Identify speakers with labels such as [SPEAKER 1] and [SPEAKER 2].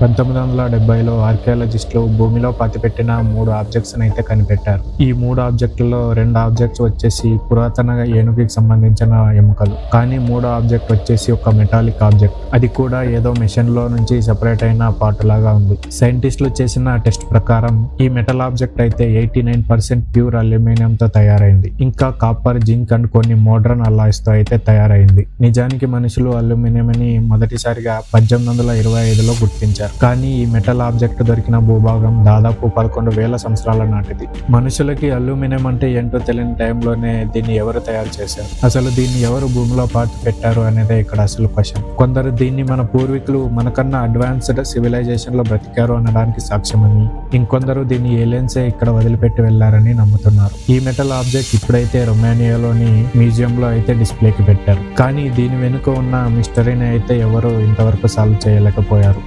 [SPEAKER 1] పంతొమ్మిది వందల డెబ్బైలో ఆర్కియాలజిస్టులు భూమిలో పాతిపెట్టిన మూడు ఆబ్జెక్ట్స్ అయితే కనిపెట్టారు. ఈ మూడు ఆబ్జెక్టుల్లో రెండు ఆబ్జెక్ట్స్ వచ్చేసి పురాతన ఏనుగుకి సంబంధించిన ఎముకలు కానీ మూడో ఆబ్జెక్ట్ వచ్చేసి ఒక మెటాలిక్ ఆబ్జెక్ట్. అది కూడా ఏదో మెషిన్లో నుంచి సెపరేట్ అయిన పార్ట్ లాగా ఉంది. సైంటిస్టులు చేసిన టెస్ట్ ప్రకారం ఈ మెటల్ ఆబ్జెక్ట్ అయితే eighty nine percent pure aluminium తో తయారైంది. ఇంకా కాపర్ జింక్ అండ్ కొన్ని మోడ్రన్ అల్లాయిస్తో అయితే తయారైంది. నిజానికి మనుషులు అల్యూమినియం అని మొదటిసారిగా పద్దెనిమిది వందల ఇరవై ఐదులో గుర్తించారు. కానీ ఈ మెటల్ ఆబ్జెక్ట్ దొరికిన భూభాగం దాదాపు పదకొండు వేల సంవత్సరాల నాటిది. మనుషులకి అల్యూమినియం అంటే ఏంటో తెలియని టైంలోనే దీన్ని ఎవరు తయారు చేశారు? అసలు దీన్ని ఎవరు భూమిలో పాతి పెట్టారు అనేదే ఇక్కడ అసలు క్వశ్చన్. కొందరు దీన్ని మన పూర్వీకులు మనకన్నా అడ్వాన్స్డ్ సివిలైజేషన్లో బ్రతికారు అనడానికి సాక్ష్యమని ఇంకొందరు దీన్ని ఏలియన్సే ఇక్కడ వదిలిపెట్టి వెళ్ళారని నమ్ముతున్నారు. ఈ మెటల్ ఆబ్జెక్ట్ ఇప్పుడైతే రొమానియాలోని మ్యూజియం లో అయితే డిస్ప్లేకి పెట్టారు. కానీ దీని వెనుక ఉన్న మిస్టరీని అయితే ఎవరు ఇంతవరకు సాల్వ్ చేయలేకపోయారు.